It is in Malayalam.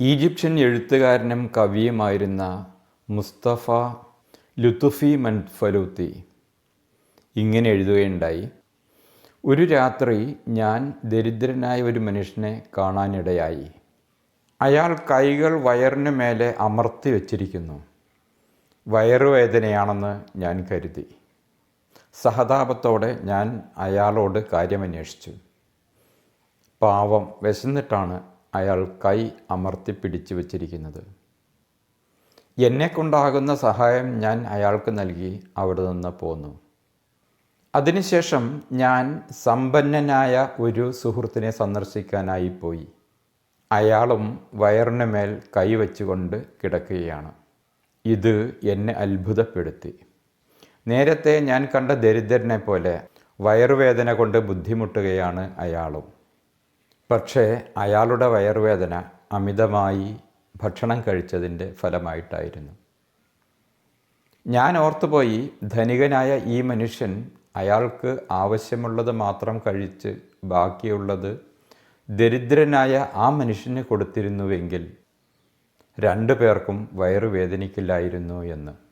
ഈജിപ്ഷ്യൻ എഴുത്തുകാരനും കവിയുമായിരുന്ന മുസ്തഫ ലുത്തുഫി മൻഫലൂത്തി ഇങ്ങനെ എഴുതുകയുണ്ടായി ഒരു രാത്രി ഞാൻ ദരിദ്രനായ ഒരു മനുഷ്യനെ കാണാനിടയായി. അയാൾ കൈകൾ വയറിന് മേലെ അമർത്തി വച്ചിരിക്കുന്നു. വയറുവേദനയാണെന്ന് ഞാൻ കരുതി. സഹതാപത്തോടെ ഞാൻ അയാളോട് കാര്യമന്വേഷിച്ചു. പാവം വിശന്നിട്ടാണ് അയാൾ കൈ അമർത്തി പിടിച്ചു വച്ചിരിക്കുന്നത്. എന്നെക്കൊണ്ടാകുന്ന സഹായം ഞാൻ അയാൾക്ക് നൽകി അവിടെ നിന്ന് പോന്നു. അതിനുശേഷം ഞാൻ സമ്പന്നനായ ഒരു സുഹൃത്തിനെ സന്ദർശിക്കാനായി പോയി. അയാളും വയറിന് മേൽ കൈവച്ചുകൊണ്ട് കിടക്കുകയാണ്. ഇത് എന്നെ അത്ഭുതപ്പെടുത്തി. നേരത്തെ ഞാൻ കണ്ട ദരിദ്രനെ പോലെ വയറുവേദന കൊണ്ട് ബുദ്ധിമുട്ടുകയാണ് അയാളും. പക്ഷേ അയാളുടെ വയറുവേദന അമിതമായി ഭക്ഷണം കഴിച്ചതിന്റെ ഫലമായിട്ടായിരുന്നു. ഞാൻ ഓർത്തുപോയി ധനികനായ ഈ മനുഷ്യൻ അയാൾക്ക് ആവശ്യമുള്ളത് മാത്രം കഴിച്ച് ബാക്കിയുള്ളത് ദരിദ്രനായ ആ മനുഷ്യന് കൊടുത്തിരുന്നുവെങ്കിൽ രണ്ടു പേർക്കും വയറുവേദനിക്കില്ലായിരുന്നു എന്ന്.